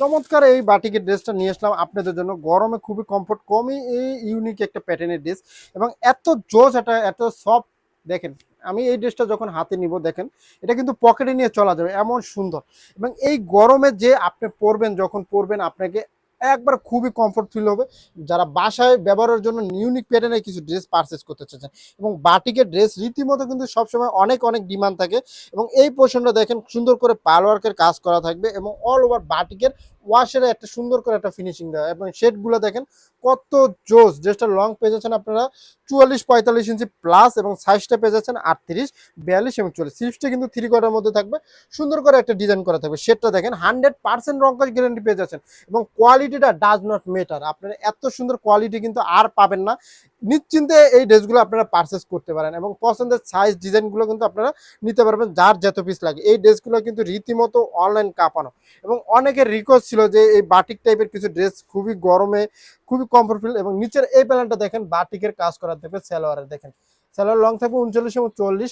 চমৎকার এই বাটিকের ড্রেসটা নিয়ে আসলাম আপনাদের জন্য। গরমে খুবই কমফোর্ট কমই এই ইউনিক একটা প্যাটার্নের ড্রেস এবং এত জোস এটা এত সফট দেখেন, আমি এই ড্রেসটা যখন হাতে নিব, দেখেন, এটা কিন্তু পকেটে নিয়ে চলা যাবে, এমন সুন্দর। এবং এই গরমে যে আপনি পরবেন, যখন পরবেন, আপনাকে একবার খুবই কমফোর্ট ফিল হবে। যারা বাসায় ব্যবহারের জন্য ইউনিক প্যাটার্নের কিছু ড্রেস পারচেস করতে চাচ্ছেন এবং বাটিকের ড্রেস রীতিমতো কিন্তু সবসময় অনেক অনেক ডিমান্ড থাকে এবং এই পোর্শনটা দেখেন সুন্দর করে পালওয়ার্কের কাজ করা থাকবে এবং অল ওভার বাটিকের ওয়াশের একটা সুন্দর করে একটা ফিনিশিং দেওয়া। এবং শেডগুলো দেখেন, কত জোস। ড্রেসটা লং পেয়ে যাচ্ছেন আপনারা চুয়াল্লিশ, পঁয়তাল্লিশ ইঞ্চি প্লাস এবং সাইজটা পেয়ে যাচ্ছেন আটত্রিশ, বিয়াল্লিশ এবং চল্লিশ। সিক্সটা কিন্তু থ্রি কোয়ার্টার মধ্যে থাকবে। সুন্দর করে একটা ডিজাইন করা থাকবে। শেডটা দেখেন হান্ড্রেড পার্সেন্ট রং কাজ গ্যারান্টি পেয়ে যাচ্ছেন। এবং কোয়ালিটিটা ডাজ নট মেটার আপনারা এত সুন্দর কোয়ালিটি কিন্তু আর পাবেন না। নিশ্চিন্তে এই ড্রেসগুলো আপনারা পারচেস করতে পারেন এবং পছন্দের সাইজ ডিজাইনগুলো কিন্তু আপনারা নিতে পারবেন যার যত পিস লাগে। এই ড্রেসগুলো কিন্তু রীতিমতো অনলাইন কাঁপানো এবং অনেকের রিকোয়েস্ট ছিল যে এই বাটিক টাইপের কিছু ড্রেস খুবই গরমে, খুবই কমফোর্টেবল এবং নিচের এই প্যানেলটা দেখেন বাটিকের কাজ করার থাকবে সালোয়ারের দেখেন। সালোয়ার লং থাকবে উনচল্লিশ এবং চল্লিশ।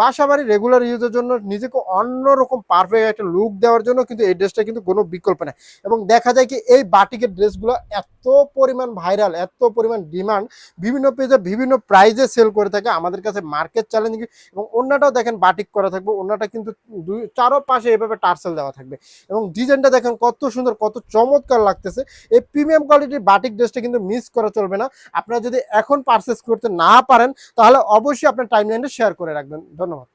বাসা বাড়ি রেগুলার ইউজের জন্য নিজেকে অন্যরকম পারফেক্ট একটা লুক দেওয়ার জন্য কিন্তু এই ড্রেসটা কিন্তু কোনো বিকল্প নেই। এবং দেখা যায় কি এই বাটিকের ড্রেসগুলো এত পরিমাণ ভাইরাল এত পরিমাণ ডিমান্ড বিভিন্ন পেজে বিভিন্ন প্রাইজে সেল করে থাকে আমাদের কাছে মার্কেট চ্যালেঞ্জ এবং অন্যটাও দেখেন বাটিক করা থাকবে, অন্যটা কিন্তু দুই চারো পাশে এভাবে টার্সেল দেওয়া থাকবে। এবং ডিজাইনটা দেখেন কত সুন্দর, কত চমৎকার লাগতেছে। এই প্রিমিয়াম কোয়ালিটির বাটিক ড্রেসটা কিন্তু মিস করা চলবে না। আপনারা যদি এখন পারচেস করতে না পারেন, তাহলে অবশ্যই আপনার টাইমলাইনে শেয়ার করে রাখবেন। ধন্যবাদ।